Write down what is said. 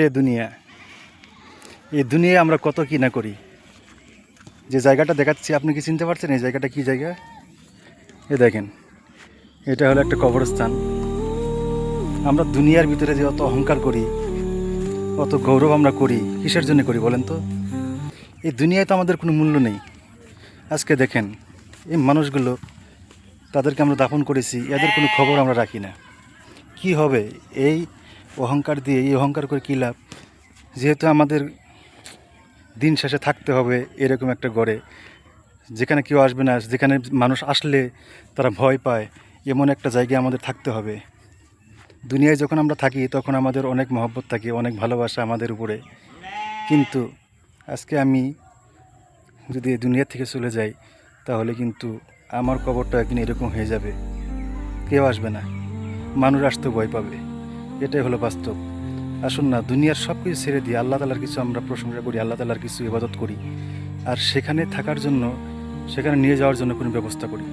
রে দুনিয়া। এই দুনিয়ায় আমরা কত কি না করি? যে জায়গাটা দেখাচ্ছি, আপনি কি চিনতে পারছেন এই জায়গাটা কি জায়গা? এ দেখেন, এটা হলো একটা কবরস্থান। আমরা দুনিয়ার ভিতরে যে অত অহংকার করি, অত গৌরব আমরা করি, কিসের জন্য করি বলেন তো? এই দুনিয়ায় তো আমাদের কোনো মূল্য নেই। আজকে দেখেন, এই মানুষগুলো তাদেরকে আমরা দাফন করেছি, এদের কোনো খবর আমরা রাখি না। কি হবে? এই অহংকার দিয়ে, এই অহংকার করে কী লাভ? যেহেতু আমাদের দিন শেষে থাকতে হবে এরকম একটা গড়ে। যেখানে কেউ আসবে না, যেখানে মানুষ আসলে তারা ভয় পায়, এমন একটা জায়গায় আমাদের থাকতে হবে। দুনিয়ায় যখন আমরা থাকি, তখন আমাদের অনেক মহব্বত থাকে, অনেক ভালোবাসা আমাদের উপরে। কিন্তু আজকে আমি যদি দুনিয়া থেকে চলে যাই, তাহলে কিন্তু আমার কবরটা একদিন এরকম হয়ে যাবে। কেউ আসবে না। মানুষ আসতে ভয় পাবে। এটাই হলো বাস্তব। আসুন না, দুনিয়ার সব কিছু ছেড়ে দিয়ে আল্লাহ তালার কিছু আমরা প্রশংসা করি, আল্লাহ তালার কিছু ইবাদত করি। আর সেখানে থাকার জন্য, সেখানে নিয়ে যাওয়ার জন্য কোনো ব্যবস্থা করি